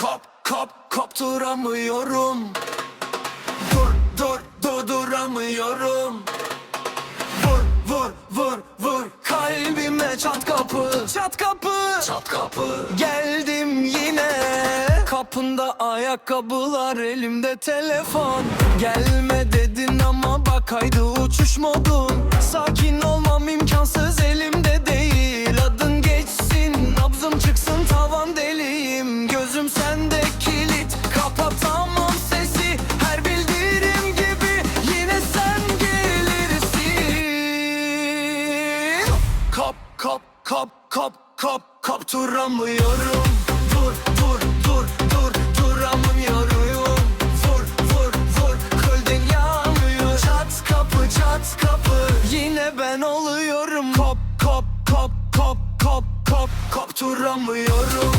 Kop kop kopturamıyorum Dur dur durduramıyorum. Vur vur vur vur Kalbime çat kapı. Çat kapı. Çat kapı. Geldim yine. Kapında ayakkabılar elimde telefon. Gelme dedin ama bak haydi uçuş modum. Sakin olmam kop kop kop kopturamıyorum Dur dur dur dur duramıyorum. Vur vur vur kölden yanıyor Çat kapı çat kapı Yine ben oluyorum. Kop kop kop kop kop kop kopturamıyorum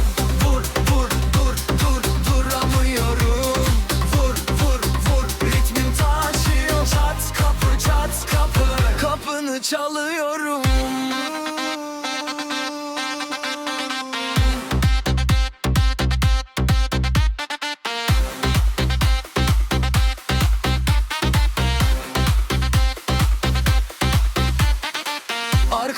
Vur vur dur dur duramıyorum. Vur vur vur ritmim taşıyor. Çat kapı çat kapı Kapını çalıyorum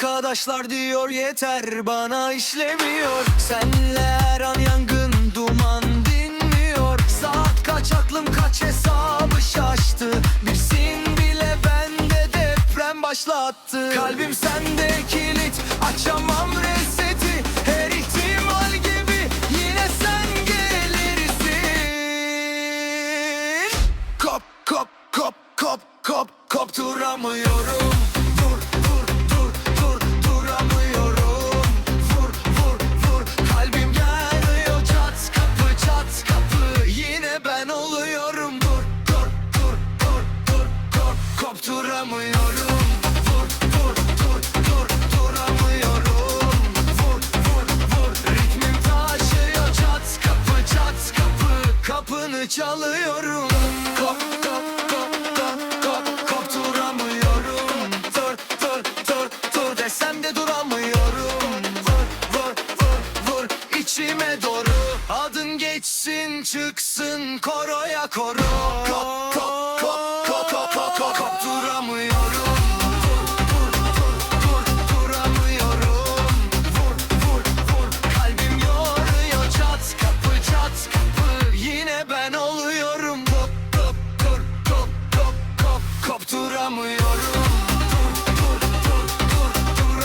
Arkadaşlar diyor yeter bana işlemiyor. Senle her an yangın duman dinmiyor. Saat kaç aklım kaç hesabı şaştı. Bilsin bile bende deprem başlattı. Kalbim sende kilit açamam reseti. Her ihtimal gibi yine sen gelirsin. Kop kop kop kop kop kopturamıyorum kopturamıyorum Vur vur dur dur duramıyorum. Vur vur vur. Ritmim taşıyor çat kapı çat kapı. Kapını çalıyorum. Kop kop kop kop kop kopturamıyorum Dur dur dur dur desem de duramıyorum. Vur vur vur vur. İçime doğru. Adın geçsin çıksın koroya koro Kop kop kop Yine ben oluyorum Kop kop kop kop kop kop kopturamıyorum Dur